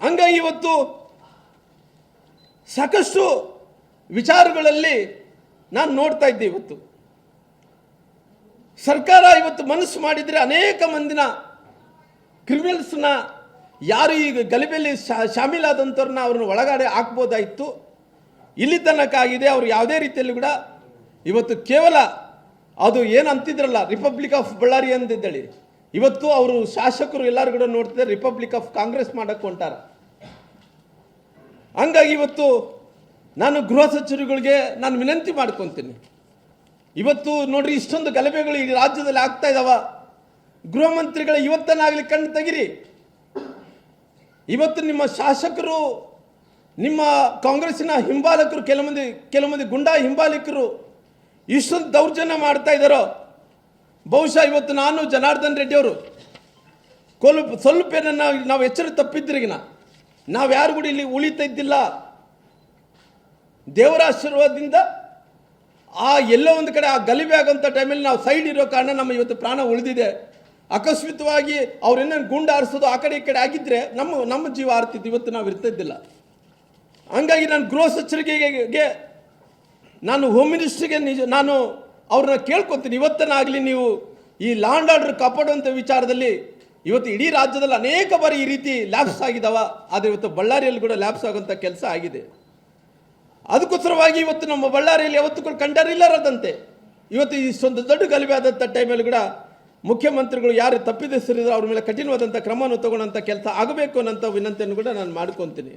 ಹಂಗಾಗಿ ಇವತ್ತು ಸಾಕಷ್ಟು ವಿಚಾರಗಳಲ್ಲಿ ನಾನು ನೋಡ್ತಾ ಇದ್ದೆ ಇವತ್ತು. ಸರ್ಕಾರ ಇವತ್ತು ಮನಸ್ಸು ಮಾಡಿದರೆ ಅನೇಕ ಮಂದಿನ ಕ್ರಿಮಿನಲ್ಸ್ನ ಯಾರು ಈಗ ಗಲಿಬೆಯಲ್ಲಿ ಶಾ- ಶಾಮೀಲಾದಂಥವ್ರನ್ನ ಅವ್ರನ್ನ ಒಳಗಡೆ ಹಾಕ್ಬೋದಾಯಿತು. ಇಲ್ಲಿ ತನಕ ಆಗಿದೆ, ಅವರು ಯಾವುದೇ ರೀತಿಯಲ್ಲಿ ಕೂಡ ಇವತ್ತು ಕೇವಲ ಅದು ಏನು ಅಂತಿದ್ರಲ್ಲ ರಿಪಬ್ಲಿಕ್ ಆಫ್ ಬಳ್ಳಾರಿ ಅಂತಿದ್ದೇಳಿ ಇವತ್ತು ಅವರು ಶಾಸಕರು ಎಲ್ಲರೂ ಕೂಡ ನೋಡ್ತಿದ್ದಾರೆ ರಿಪಬ್ಲಿಕ್ ಆಫ್ ಕಾಂಗ್ರೆಸ್ ಮಾಡಕ್ಕೆ ಹೊಂಟಾರ. ಹಂಗಾಗಿ ಇವತ್ತು ನಾನು ಗೃಹ ಸಚಿವರುಗಳಿಗೆ ನಾನು ವಿನಂತಿ ಮಾಡ್ಕೊತೀನಿ. ಇವತ್ತು ನೋಡ್ರಿ, ಇಷ್ಟೊಂದು ಗಲಭೆಗಳು ಈ ರಾಜ್ಯದಲ್ಲಿ ಆಗ್ತಾ ಇದಾವ. ಗೃಹ ಮಂತ್ರಿಗಳ ಇವತ್ತನ್ನಾಗಲಿ ಕಣ್ಣು ತೆಗಿರಿ. ಇವತ್ತು ನಿಮ್ಮ ಶಾಸಕರು, ನಿಮ್ಮ ಕಾಂಗ್ರೆಸ್ಸಿನ ಹಿಂಬಾಲಕರು ಕೆಲವೊಂದು ಕೆಲವೊಂದು ಗುಂಡಾ ಹಿಂಬಾಲಕರು ಇಷ್ಟೊಂದು ದೌರ್ಜನ್ಯ ಮಾಡ್ತಾ ಇದ್ದಾರೋ ಬಹುಶಃ ಇವತ್ತು ನಾನು ಜನಾರ್ದನ್ ರೆಡ್ಡಿ ಅವರು ಸ್ವಲ್ಪ ಸ್ವಲ್ಪ ನಾವು ಎಚ್ಚರ ತಪ್ಪಿದ್ರಿಗಿನ ನಾವು ಯಾರು ಕೂಡ ಇಲ್ಲಿ ಉಳಿತಾ ಇದ್ದಿಲ್ಲ. ದೇವರ ಆಶೀರ್ವಾದದಿಂದ ಆ ಎಲ್ಲೋ ಒಂದು ಕಡೆ ಆ ಗಲಿಬೆ ಆಗೋಂಥ ಟೈಮಲ್ಲಿ ನಾವು ಸೈಡ್ ಇರೋ ಕಾರಣ ನಮ್ಮ ಇವತ್ತು ಪ್ರಾಣ ಉಳಿದಿದೆ. ಅಕಸ್ಮಿತವಾಗಿ ಅವ್ರೇನೇನು ಗುಂಡು ಆರಿಸೋದು ಆ ಕಡೆ ಈ ಕಡೆ ಆಗಿದ್ದರೆ ನಮ್ಮ ನಮ್ಮ ಜೀವ ಆರ್ತಿದ್ದು ಇವತ್ತು ನಾವು ಇರ್ತಿದ್ದಿಲ್ಲ ಹಂಗಾಗಿ ನಾನು ಗೃಹ ಸಚಿವರಿಗೆ ನಾನು ಹೋಮ್ ಮಿನಿಸ್ಟ್ರಿಗೆ ನಿಜ, ನಾನು ಅವ್ರನ್ನ ಕೇಳ್ಕೊತೀನಿ. ಇವತ್ತನಾಗಲಿ ನೀವು ಈ ಲ್ಯಾಂಡ್ ಆರ್ಡರ್ ಕಾಪಾಡುವಂಥ ವಿಚಾರದಲ್ಲಿ ಇವತ್ತು ಇಡೀ ರಾಜ್ಯದಲ್ಲಿ ಅನೇಕ ಬಾರಿ ಈ ರೀತಿ ಲ್ಯಾಬ್ಸ್ ಆಗಿದಾವ. ಆದರೆ ಇವತ್ತು ಬಳ್ಳಾರಿಯಲ್ಲಿ ಕೂಡ ಲ್ಯಾಬ್ಸ್ ಆಗುವಂಥ ಕೆಲಸ ಆಗಿದೆ. ಅದಕ್ಕೋಸ್ಕರವಾಗಿ ಇವತ್ತು ನಮ್ಮ ಬಳ್ಳಾರಿಯಲ್ಲಿ ಯಾವತ್ತೂ ಕೂಡ ಕಂಡರಿಲ್ಲರದಂತೆ ಇವತ್ತು ಇಷ್ಟೊಂದು ದೊಡ್ಡ ಗಲಭೆ ಆದಂಥ ಟೈಮಲ್ಲಿ ಕೂಡ ಮುಖ್ಯಮಂತ್ರಿಗಳು ಯಾರು ತಪ್ಪಿದೆಸರಿದ್ರು ಅವ್ರ ಮೇಲೆ ಕಠಿಣವಾದಂಥ ಕ್ರಮವನ್ನು ತಗೊಳ್ಳೋಂಥ ಕೆಲಸ ಆಗಬೇಕು ಅನ್ನೋಂಥ ವಿನಂತಿಯನ್ನು ಕೂಡ ನಾನು ಮಾಡ್ಕೊತೀನಿ.